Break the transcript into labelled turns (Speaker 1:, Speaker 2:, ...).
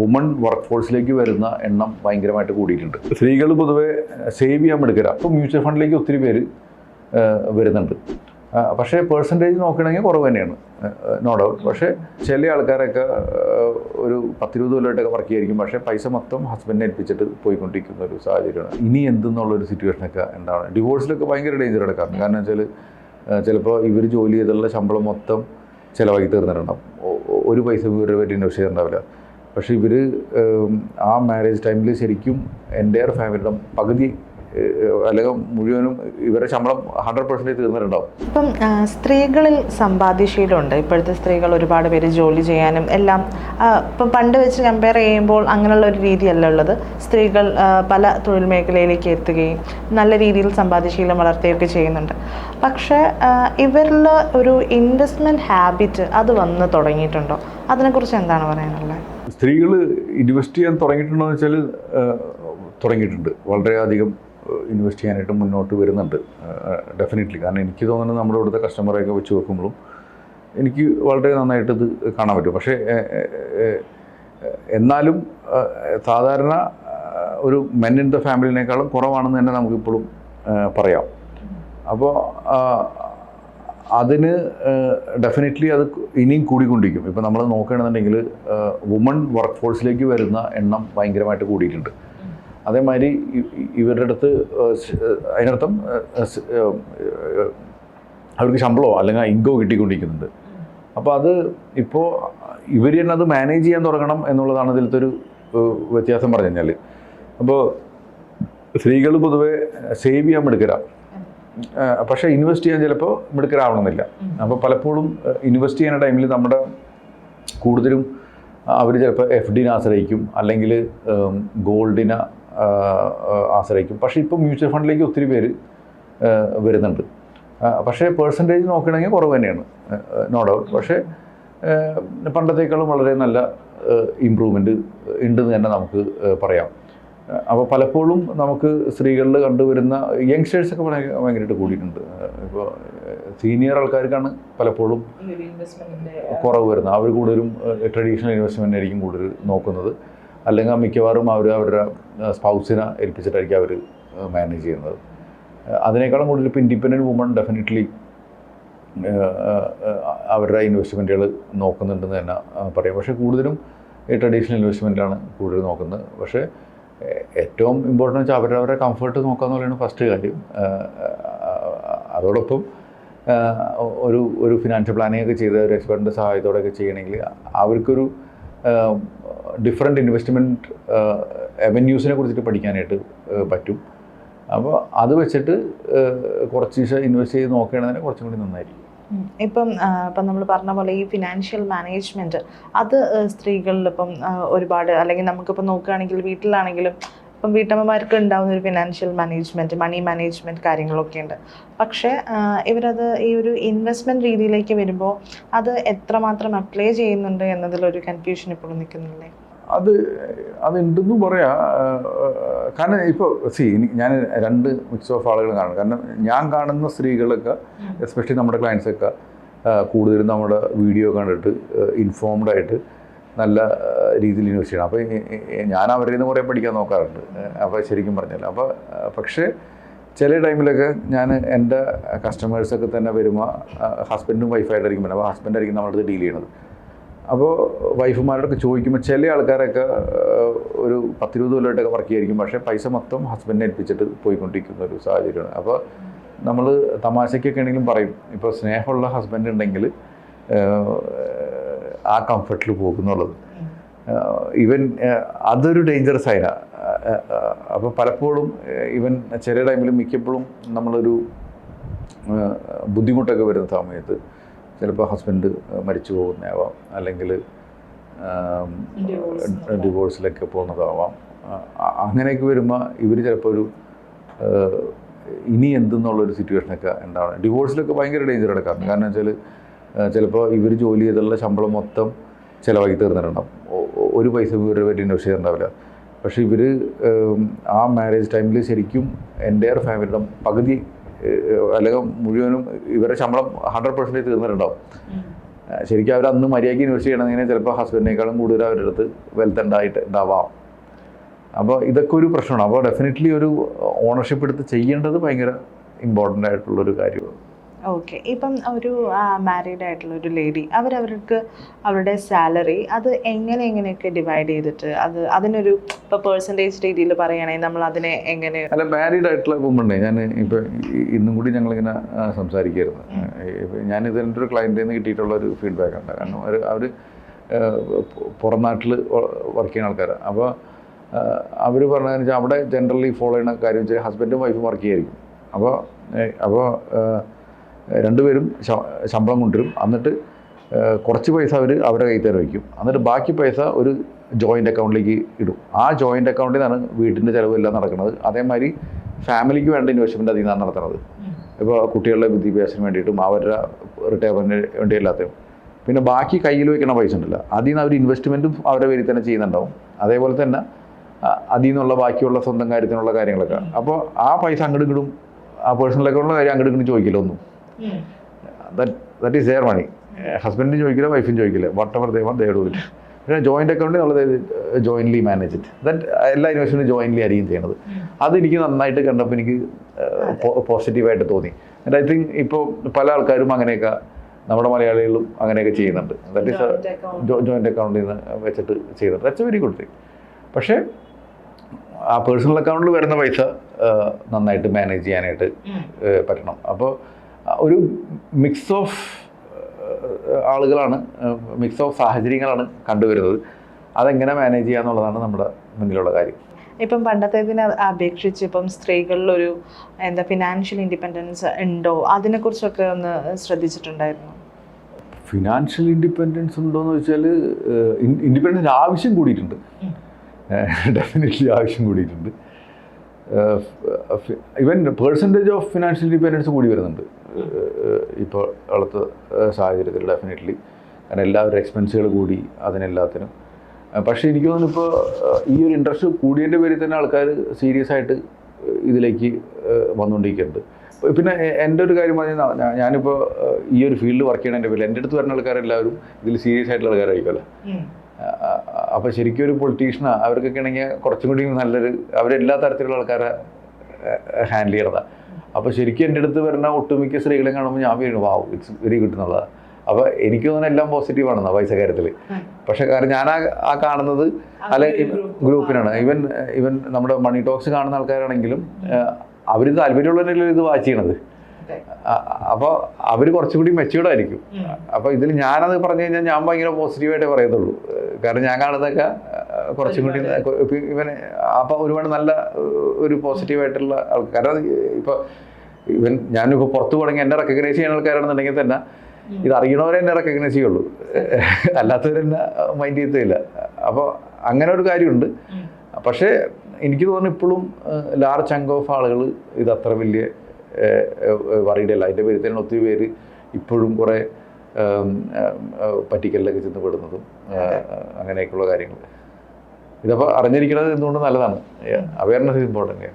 Speaker 1: Woman work ഫോഴ്സിലേക്ക് വരുന്ന എണ്ണം ഭയങ്കരമായിട്ട് കൂടിയിട്ടുണ്ട്. സ്ത്രീകൾ പൊതുവെ സേവ് ചെയ്യാൻ എടുക്കരുത്. അപ്പോൾ മ്യൂച്വൽ ഫണ്ടിലേക്ക് ഒത്തിരി പേര് വരുന്നുണ്ട്. പക്ഷേ പേഴ്സന്റേജ് നോക്കുകയാണെങ്കിൽ കുറവ് തന്നെയാണ്. നോ ഡൗട്ട് പക്ഷേ ചില ആൾക്കാരൊക്കെ ഒരു പത്തിരുപത് കൊല്ലമായിട്ടൊക്കെ വർക്ക് ചെയ്യായിരിക്കും. പക്ഷേ പൈസ മൊത്തം ഹസ്ബൻഡിനെ ഏൽപ്പിച്ചിട്ട് പോയിക്കൊണ്ടിരിക്കുന്ന ഒരു സാഹചര്യമാണ്. ഇനി എന്തെന്നുള്ളൊരു സിറ്റുവേഷനൊക്കെ ഉണ്ടാവണം ഡിവോഴ്സിലൊക്കെ ഭയങ്കര ഡേഞ്ചർ എടുക്കാറുണ്ട് കാരണം വെച്ചാൽ ചിലപ്പോൾ ഇവർ ജോലി ചെയ്തുള്ള ശമ്പളം മൊത്തം ചിലവാക്കി തീർന്നിട്ടുണ്ടാവും. ഒരു പൈസ ഇവരുടെ പറ്റി ഇൻവെസ്റ്റ് ചെയ്തിട്ടുണ്ടാവില്ല പക്ഷേ ഇവർ ആ മാരേജ് ടൈമിൽ ശരിക്കും എന്റെ ഫാമിലിയുടെ പകുതി അല്ലെങ്കിൽ മുഴുവനും ഇവരുടെ ശമ്പളം ഹൺഡ്രഡ് പെർസെന്റേജ് തീർന്നിട്ടുണ്ടാവും.
Speaker 2: ഇപ്പം സ്ത്രീകളിൽ സമ്പാദ്യശീലമുണ്ട്. ഇപ്പോഴത്തെ സ്ത്രീകൾ ഒരുപാട് പേര് ജോലി ചെയ്യാനും എല്ലാം ഇപ്പം പണ്ട് വെച്ച് കമ്പയർ ചെയ്യുമ്പോൾ അങ്ങനെയുള്ള ഒരു രീതിയല്ല ഉള്ളത്. സ്ത്രീകൾ പല തൊഴിൽ മേഖലയിലേക്ക് എത്തുകയും നല്ല രീതിയിൽ സമ്പാദ്യശീലം വളർത്തുകയൊക്കെ ചെയ്യുന്നുണ്ട്. പക്ഷേ ഇവരിൽ ഒരു ഇൻവെസ്റ്റ്മെന്റ് ഹാബിറ്റ് അത് വന്ന് തുടങ്ങിയിട്ടുണ്ടോ? അതിനെക്കുറിച്ച് എന്താണ് പറയാനുള്ളത്?
Speaker 1: സ്ത്രീകൾ ഇൻവെസ്റ്റ് ചെയ്യാൻ തുടങ്ങിയിട്ടുണ്ടോ എന്ന് വെച്ചാൽ തുടങ്ങിയിട്ടുണ്ട്. വളരെയധികം ഇൻവെസ്റ്റ് ചെയ്യാനായിട്ട് മുന്നോട്ട് വരുന്നുണ്ട്. ഡെഫിനറ്റ്ലി കാരണം എനിക്ക് തോന്നുന്നത് നമ്മുടെ ഇവിടുത്തെ കസ്റ്റമറെയൊക്കെ വെച്ച് നോക്കുമ്പോഴും എനിക്ക് വളരെ നന്നായിട്ട് ഇത് കാണാൻ പറ്റും. പക്ഷേ എന്നാലും സാധാരണ ഒരു മെൻ ഇൻ ദ ഫാമിലിനേക്കാളും കുറവാണെന്ന് തന്നെ നമുക്കിപ്പോഴും പറയാം. അപ്പോൾ അതിന് ഡെഫിനറ്റ്ലി അത് ഇനിയും കൂടിക്കൊണ്ടിരിക്കും. ഇപ്പോൾ നമ്മൾ നോക്കുകയാണെന്നുണ്ടെങ്കിൽ വുമൺ വർക്ക് ഫോഴ്സിലേക്ക് വരുന്ന എണ്ണം ഭയങ്കരമായിട്ട് കൂടിയിട്ടുണ്ട്. അതേമാതിരി ഇവരുടെ അടുത്ത് അതിനർത്ഥം അവർക്ക് ശമ്പളമോ അല്ലെങ്കിൽ ഇൻകോ കിട്ടിക്കൊണ്ടിരിക്കുന്നുണ്ട്. അപ്പോൾ അത് ഇപ്പോൾ ഇവർ തന്നെ അത് മാനേജ് ചെയ്യാൻ തുടങ്ങണം എന്നുള്ളതാണ് ഇതിലത്തെ ഒരു വ്യത്യാസം പറഞ്ഞു കഴിഞ്ഞാൽ അപ്പോൾ സ്ത്രീകൾ പൊതുവേ സേവ് ചെയ്യാൻ മിടുക്കരാ ഏഹ്, പക്ഷേ ഇൻവെസ്റ്റ് ചെയ്യാൻ ചിലപ്പോൾ മിടുക്കരാവണമെന്നില്ല അപ്പോൾ പലപ്പോഴും ഇൻവെസ്റ്റ് ചെയ്യുന്ന ടൈമിൽ നമ്മുടെ കൂടുതലും അവർ ചിലപ്പോൾ എഫ് ഡിനെ ആശ്രയിക്കും അല്ലെങ്കിൽ ഗോൾഡിനെ ആശ്രയിക്കും. പക്ഷേ ഇപ്പോൾ മ്യൂച്വൽ ഫണ്ടിലേക്ക് ഒത്തിരി പേര് വരുന്നുണ്ട്. പക്ഷേ പേഴ്സന്റേജ് നോക്കുകയാണെങ്കിൽ കുറവ് തന്നെയാണ്. നോ ഡൗട്ട് പക്ഷേ പണ്ടത്തേക്കാളും വളരെ നല്ല ഇമ്പ്രൂവ്മെന്റ് ഉണ്ടെന്ന് തന്നെ നമുക്ക് പറയാം. അപ്പോൾ പലപ്പോഴും നമുക്ക് സ്ത്രീകളിൽ കണ്ടുവരുന്ന യങ്സ്റ്റേഴ്സൊക്കെ ഭയങ്കര ഭയങ്കരമായിട്ട് കൂടിയിട്ടുണ്ട്. ഇപ്പോൾ സീനിയർ ആൾക്കാർക്കാണ് പലപ്പോഴും കുറവ് വരുന്നത്. അവർ കൂടുതലും ട്രഡീഷണൽ ഇൻവെസ്റ്റ്മെന്റ് ആയിരിക്കും കൂടുതൽ നോക്കുന്നത്. അല്ലെങ്കിൽ മിക്കവാറും അവർ അവരുടെ സ്പൗസിനെ ഏൽപ്പിച്ചിട്ടായിരിക്കും അവർ മാനേജ് ചെയ്യുന്നത്. അതിനേക്കാളും കൂടുതൽ ഇപ്പോൾ ഇൻഡിപെൻഡന്റ് വുമൺ ഡെഫിനറ്റ്ലി അവരുടെ ഇൻവെസ്റ്റ്മെന്റുകൾ നോക്കുന്നുണ്ടെന്ന് തന്നെ പറയാം. പക്ഷേ കൂടുതലും ഈ ട്രഡീഷണൽ ഇൻവെസ്റ്റ്മെന്റാണ് കൂടുതൽ നോക്കുന്നത്. പക്ഷേ ഏറ്റവും ഇമ്പോർട്ടന്റ് വെച്ചാൽ അവരവരുടെ കംഫർട്ട് നോക്കുക എന്നുള്ളതാണ് ഫസ്റ്റ് കാര്യം അതോടൊപ്പം ഒരു ഒരു ഫിനാൻഷ്യൽ പ്ലാനിംഗ് ഒക്കെ ചെയ്ത് ഒരു എക്സ്പെർട്ടിന്റെ സഹായത്തോടെയൊക്കെ ചെയ്യണമെങ്കിൽ അവർക്കൊരു ഡിഫറെന്റ് ഇൻവെസ്റ്റ്മെന്റ് എവന്യൂസിനെ കുറിച്ചിട്ട് പഠിക്കാനായിട്ട് പറ്റും അപ്പോൾ അത് വെച്ചിട്ട് കുറച്ച് ഇൻവെസ്റ്റ് ചെയ്ത് നോക്കുകയാണെങ്കിൽ കുറച്ചും കൂടി നന്നായിരിക്കും.
Speaker 2: ഇപ്പം ഇപ്പം നമ്മൾ പറഞ്ഞ പോലെ ഈ ഫിനാൻഷ്യൽ മാനേജ്മെന്റ് അത് സ്ത്രീകളിൽ ഇപ്പം ഒരുപാട് അല്ലെങ്കിൽ നമുക്കിപ്പോൾ നോക്കുകയാണെങ്കിൽ വീട്ടിലാണെങ്കിലും ഇപ്പം വീട്ടമ്മമാർക്ക് ഉണ്ടാകുന്ന ഒരു ഫിനാൻഷ്യൽ മാനേജ്മെന്റ് മണി മാനേജ്മെന്റ് കാര്യങ്ങളൊക്കെ ഉണ്ട്. പക്ഷേ ഇവരത് ഈ ഒരു ഇൻവെസ്റ്റ്മെന്റ് രീതിയിലേക്ക് വരുമ്പോൾ അത് എത്രമാത്രം അപ്ലൈ ചെയ്യുന്നുണ്ട് എന്നതിലൊരു കൺഫ്യൂഷൻ ഇപ്പോഴും നിൽക്കുന്നില്ലേ?
Speaker 1: അത് അതുണ്ടെന്ന് പറയാം. കാരണം ഇപ്പോൾ സി ഞാൻ രണ്ട് മിക്സ് ഓഫ് ആളുകൾ കാണും. കാരണം ഞാൻ കാണുന്ന സ്ത്രീകളൊക്കെ എസ്പെഷ്യലി നമ്മുടെ ക്ലയൻസൊക്കെ കൂടുതലും നമ്മുടെ വീഡിയോ കണ്ടിട്ട് ഇൻഫോംഡ് ആയിട്ട് നല്ല രീതിയിൽ യൂസ് ചെയ്യണം. അപ്പോൾ ഞാൻ അവരിൽ നിന്ന് കുറേ പഠിക്കാൻ നോക്കാറുണ്ട്. അപ്പോൾ ശരിക്കും പറഞ്ഞാൽ അപ്പോൾ പക്ഷേ ചില ടൈമിലൊക്കെ ഞാൻ എന്റെ കസ്റ്റമേഴ്സൊക്കെ തന്നെ വരുമ്പോൾ ഹസ്ബൻഡും വൈഫായിട്ടായിരിക്കും വരുന്നത്. അപ്പോൾ ഹസ്ബൻഡായിരിക്കും നമ്മളടുത്ത് ഡീൽ ചെയ്യണത്. അപ്പോൾ വൈഫുമാരോടൊക്കെ ചോദിക്കുമ്പോൾ ചില ആൾക്കാരൊക്കെ ഒരു പത്തിരുപത് കൊല്ലമായിട്ടൊക്കെ വർക്ക് ചെയ്യായിരിക്കും. പക്ഷേ പൈസ മൊത്തം ഹസ്ബൻഡിനെ ഏൽപ്പിച്ചിട്ട് പോയിക്കൊണ്ടിരിക്കുന്ന ഒരു സാഹചര്യമാണ്. അപ്പോൾ നമ്മൾ തമാശയ്ക്കൊക്കെ ആണെങ്കിലും പറയും ഇപ്പോൾ സ്നേഹമുള്ള ഹസ്ബൻഡ് ഉണ്ടെങ്കിൽ ആ കംഫർട്ടിൽ പോകുന്നുള്ളത്. ഇവൻ അതൊരു ഡേഞ്ചറസ് സൈനാണ് അപ്പോൾ പലപ്പോഴും ഇവൻ ചെറിയ ടൈമിൽ മിക്കപ്പോഴും നമ്മളൊരു ബുദ്ധിമുട്ടൊക്കെ വരുന്ന സമയത്ത് ചിലപ്പോൾ ഹസ്ബൻഡ് മരിച്ചു പോകുന്നതാവാം. അല്ലെങ്കിൽ ഡിവോഴ്സിലൊക്കെ പോകുന്നതാവാം. അങ്ങനെയൊക്കെ വരുമ്പോൾ ഇവർ ചിലപ്പോൾ ഒരു ഇനി എന്തെന്നുള്ളൊരു സിറ്റുവേഷനൊക്കെ ഉണ്ടാവണം ഡിവോഴ്സിലൊക്കെ ഭയങ്കര ഡേഞ്ചർ കാരണം കാരണം വെച്ചാൽ ചിലപ്പോൾ ഇവർ ജോലി ചെയ്തുള്ള ശമ്പളം മൊത്തം ചിലവാക്കി തീർന്നിട്ടുണ്ടാവും. ഒരു പൈസ ഇവരുടെ പറ്റി ഇൻവെസ്റ്റ് ചെയ്തിട്ടുണ്ടാവില്ല. പക്ഷേ ഇവർ ആ മാരേജ് ടൈമിൽ ശരിക്കും എന്റെ ഫാമിലിയുടെ പകുതി അല്ലെങ്കിൽ മുഴുവനും ഇവരുടെ ശമ്പളം ഹൺഡ്രഡ് പെർസെന്റേജ് തീർന്നിട്ടുണ്ടാവും. ശരിക്കും അവർ അന്ന് മര്യാദയ്ക്ക് ഇൻവെസ്റ്റ് ചെയ്യണമെങ്കിൽ ചിലപ്പോൾ ഹസ്ബൻഡിനേക്കാളും കൂടുതൽ അവരുടെ അടുത്ത് വെൽത്ത് ഉണ്ടായിട്ട് ഉണ്ടാവാം. അപ്പോൾ ഇതൊക്കെ ഒരു പ്രശ്നമാണ്. അപ്പോൾ ഡെഫിനറ്റ്ലി ഒരു ഓണർഷിപ്പ് എടുത്ത് ചെയ്യേണ്ടത് ഭയങ്കര ഇമ്പോർട്ടന്റ് ആയിട്ടുള്ളൊരു കാര്യമാണ്.
Speaker 2: ഓക്കെ ഇപ്പം ഒരു മാരീഡ് ആയിട്ടുള്ള ഒരു ലേഡി അവരവർക്ക് അവരുടെ സാലറി അത് എങ്ങനെ എങ്ങനെയൊക്കെ ഡിവൈഡ് ചെയ്തിട്ട് അത് അതിനൊരു ഇപ്പോൾ പേഴ്സന്റേജ് രീതിയിൽ പറയുകയാണെങ്കിൽ നമ്മൾ അതിനെ എങ്ങനെ
Speaker 1: അല്ല മാരീഡ് ആയിട്ടുള്ള വുമണ്ണേ ഞാൻ ഇപ്പോൾ ഇന്നും കൂടി ഞങ്ങൾ ഇങ്ങനെ സംസാരിക്കുകയായിരുന്നു ഞാൻ ഞാൻ ഇതിന്റെ ഒരു ക്ലയന്റിൽ നിന്ന് കിട്ടിയിട്ടുള്ള ഒരു ഫീഡ്ബാക്ക് ഉണ്ട്. കാരണം അവർ അവർ പുറം നാട്ടിൽ വർക്ക് ചെയ്യുന്ന ആൾക്കാരാണ് അപ്പോൾ അവർ പറഞ്ഞതെന്ന് വെച്ചാൽ അവിടെ ജനറലി ഫോളോ ചെയ്യുന്ന കാര്യം വെച്ചാൽ ഹസ്ബൻഡും വൈഫും വർക്ക് ചെയ്യായിരിക്കും. അപ്പോൾ അപ്പോൾ രണ്ടുപേരും ശമ്പളം കൊണ്ടുവരും. എന്നിട്ട് കുറച്ച് പൈസ അവർ അവരുടെ കയ്യിൽ തന്നെ വയ്ക്കും. എന്നിട്ട് ബാക്കി പൈസ ഒരു ജോയിന്റ് അക്കൗണ്ടിലേക്ക് ഇടും. ആ ജോയിന്റ് അക്കൗണ്ടിൽ നിന്നാണ് വീട്ടിന്റെ ചിലവെല്ലാം നടക്കുന്നത്. അതേമാതിരി ഫാമിലിക്ക് വേണ്ട ഇൻവെസ്റ്റ്മെന്റ് അതിൽ നിന്നാണ് നടത്തുന്നത്. ഇപ്പോൾ കുട്ടികളുടെ വിദ്യാഭ്യാസത്തിന് വേണ്ടിയിട്ടും അവരുടെ റിട്ടയർമെന്റിന് വേണ്ടി എല്ലാത്തിനും. പിന്നെ ബാക്കി കയ്യിൽ വെക്കണ പൈസ ഉണ്ടല്ലോ. അതിൽ നിന്ന് അവർ ഇൻവെസ്റ്റ്മെന്റും അവരുടെ പേരിൽ തന്നെ ചെയ്യുന്നുണ്ടാവും. അതേപോലെ തന്നെ അതിൽ നിന്നുള്ള ബാക്കിയുള്ള സ്വന്തം കാര്യത്തിനുള്ള കാര്യങ്ങളൊക്കെ. അപ്പോൾ ആ പൈസ അങ്ങോട്ടും ഇങ്ങോട്ടും ആ പേഴ്സണൽ അക്കൗണ്ടുള്ള കാര്യം അങ്ങോട്ടും ഇങ്ങോട്ടും ചോദിക്കില്ല ഒന്നും. ദാറ്റ് ഈസ് ദെയർ മണി ഹസ്ബൻഡിന് ചോദിക്കില്ല വൈഫിന് ചോദിക്കില്ല. വാട്ട് എവർ ദേ ദയോട് ദേ ഡു ഇറ്റ് പിന്നെ ജോയിന്റ് അക്കൗണ്ടിൽ നമ്മൾ ജോയിന്റ്ലി മാനേജ് ഇറ്റ് ദാറ്റ് എല്ലാ ഇൻവെസ്റ്റ്മെന്റും ജോയിന്റ്ലി ആയിരിക്കും ചെയ്യണത്. അതെനിക്ക് നന്നായിട്ട് കണ്ടപ്പോൾ എനിക്ക് പോസിറ്റീവായിട്ട് തോന്നി. ആൻഡ് ഐ തിങ്ക് ഇപ്പോൾ പല ആൾക്കാരും അങ്ങനെയൊക്കെ നമ്മുടെ മലയാളികളും അങ്ങനെയൊക്കെ ചെയ്യുന്നുണ്ട്. That is. ജോയിന്റ് അക്കൗണ്ടിൽ നിന്ന് വെച്ചിട്ട് ചെയ്യുന്നത് that's a very good thing പക്ഷേ ആ പേഴ്സണൽ അക്കൗണ്ടിൽ വരുന്ന പൈസ നന്നായിട്ട് മാനേജ് ചെയ്യാനായിട്ട് പറ്റണം. അപ്പോൾ ഒരു മിക്സ് ഓഫ് ആളുകളാണ് മിക്സ് ഓഫ് സാഹചര്യങ്ങളാണ് കണ്ടുവരുന്നത്. അതെങ്ങനെ മാനേജ് ചെയ്യുക എന്നുള്ളതാണ് നമ്മുടെ മുന്നിലുള്ള കാര്യം.
Speaker 2: ഇപ്പം പണ്ടത്തേതിനെ അപേക്ഷിച്ച് ഇപ്പം സ്ത്രീകളിലൊരു എന്താ ഫിനാൻഷ്യൽ ഇൻഡിപെൻഡൻസ് ഉണ്ടോ? അതിനെക്കുറിച്ചൊക്കെ ഒന്ന് ശ്രദ്ധിച്ചിട്ടുണ്ടായിരുന്നു?
Speaker 1: ഫിനാൻഷ്യൽ ഇൻഡിപെൻഡൻസ് ഉണ്ടോയെന്ന് വെച്ചാൽ ഇൻഡിപെൻഡൻസ് ആവശ്യം കൂടിയിട്ടുണ്ട്. ഡെഫിനറ്റ്ലി ആവശ്യം കൂടിയിട്ടുണ്ട്. ഇവൻ പേഴ്സന്റേജ് ഓഫ് ഫിനാൻഷ്യൽ ഇൻഡിപെൻഡൻസ് കൂടി വരുന്നുണ്ട്. ഇപ്പോൾ അടുത്ത സാഹചര്യത്തിൽ ഡെഫിനറ്റ്ലി കാരണം എല്ലാവരും എക്സ്പെൻസുകൾ കൂടി അതിനെല്ലാത്തിനും. പക്ഷേ എനിക്ക് തോന്നുന്നു ഇപ്പോൾ ഈ ഒരു ഇൻട്രസ്റ്റ് കൂടിയതിന്റെ പേരിൽ തന്നെ ആൾക്കാർ സീരിയസ് ആയിട്ട് ഇതിലേക്ക് വന്നുകൊണ്ടിരിക്കുന്നുണ്ട്. പിന്നെ എന്റെ ഒരു കാര്യം പറഞ്ഞാൽ ഞാനിപ്പോൾ ഈ ഒരു ഫീൽഡ് വർക്ക് ചെയ്യണതിന്റെ പേരിൽ എന്റെ അടുത്ത് വരുന്ന ആൾക്കാരെല്ലാവരും ഇതിൽ സീരിയസ് ആയിട്ടുള്ള ആൾക്കാരായിരിക്കുമല്ലോ അപ്പോൾ ശരിക്കും ഒരു പൊളിറ്റീഷ്യനാ അവർക്കൊക്കെ ആണെങ്കിൽ കുറച്ചും കൂടി നല്ലൊരു അവരെല്ലാ തരത്തിലുള്ള ആൾക്കാരെ ഹാൻഡിൽ ചെയ്യണതാണ് അപ്പോൾ ശരിക്കും എന്റെ അടുത്ത് വരുന്ന ഒട്ടുമിക്ക സ്ത്രീകളെ കാണുമ്പോൾ ഞാൻ വീണു വാവ് ഇറ്റ്സ് വെരി ഗുഡ് എന്നുള്ളതാണ് അപ്പോൾ എനിക്ക് തോന്നുന്നത് എല്ലാം പോസിറ്റീവ് ആണെന്നാ പൈസ കാര്യത്തിൽ പക്ഷെ കാരണം ഞാൻ ആ ആ കാണുന്നത് അല്ല ഗ്രൂപ്പിനാണ്. ഈവൻ ഈവൻ നമ്മുടെ മണി ടോക്സ് കാണുന്ന ആൾക്കാരാണെങ്കിലും അവർ താല്പര്യമുള്ളവരല്ലേ ഇത് വാച്ച് ചെയ്യണത്? അപ്പോൾ അവർ കുറച്ചുകൂടി മെച്യൂർഡ് ആയിരിക്കും. അപ്പോൾ ഇതിൽ ഞാനത് പറഞ്ഞു കഴിഞ്ഞാൽ ഞാൻ ഭയങ്കര പോസിറ്റീവായിട്ടേ പറയത്തുള്ളൂ. കാരണം ഞാൻ കാണുന്നതൊക്കെ കുറച്ചും കൂടി ഇവന് അപ്പോൾ ഒരുപാട് നല്ല ഒരു പോസിറ്റീവായിട്ടുള്ള ആൾക്കാർ കാരണം ഇപ്പോൾ ഇവൻ ഞാനിപ്പോൾ പുറത്തു തുടങ്ങി എന്നെ റെക്കഗ്നൈസ് ചെയ്യുന്ന ആൾക്കാരാണെന്നുണ്ടെങ്കിൽ തന്നെ ഇത് അറിയണവരെ എന്നെ റെക്കഗ്നൈസ് ചെയ്യുള്ളൂ. അല്ലാത്തവരെന്നെ മൈൻഡ് ചെയ്യത്തില്ല. അപ്പോൾ അങ്ങനെ ഒരു കാര്യമുണ്ട്. പക്ഷേ എനിക്ക് തോന്നുന്നു ഇപ്പോഴും ലാർജ് ചങ്ക് ഓഫ് ആളുകൾ ഇത് അത്ര വലിയ വറീഡ് അല്ല അതിന്റെ പേരിൽ തന്നെ ഒത്തിരി പേര് ഇപ്പോഴും കുറേ പറ്റിക്കലിലൊക്കെ ചെന്ന് പെടുന്നതും അങ്ങനെയൊക്കെയുള്ള കാര്യങ്ങൾ. ഇതപ്പോൾ അറിഞ്ഞിരിക്കുന്നത് എന്തുകൊണ്ട് നല്ലതാണ്. Awareness important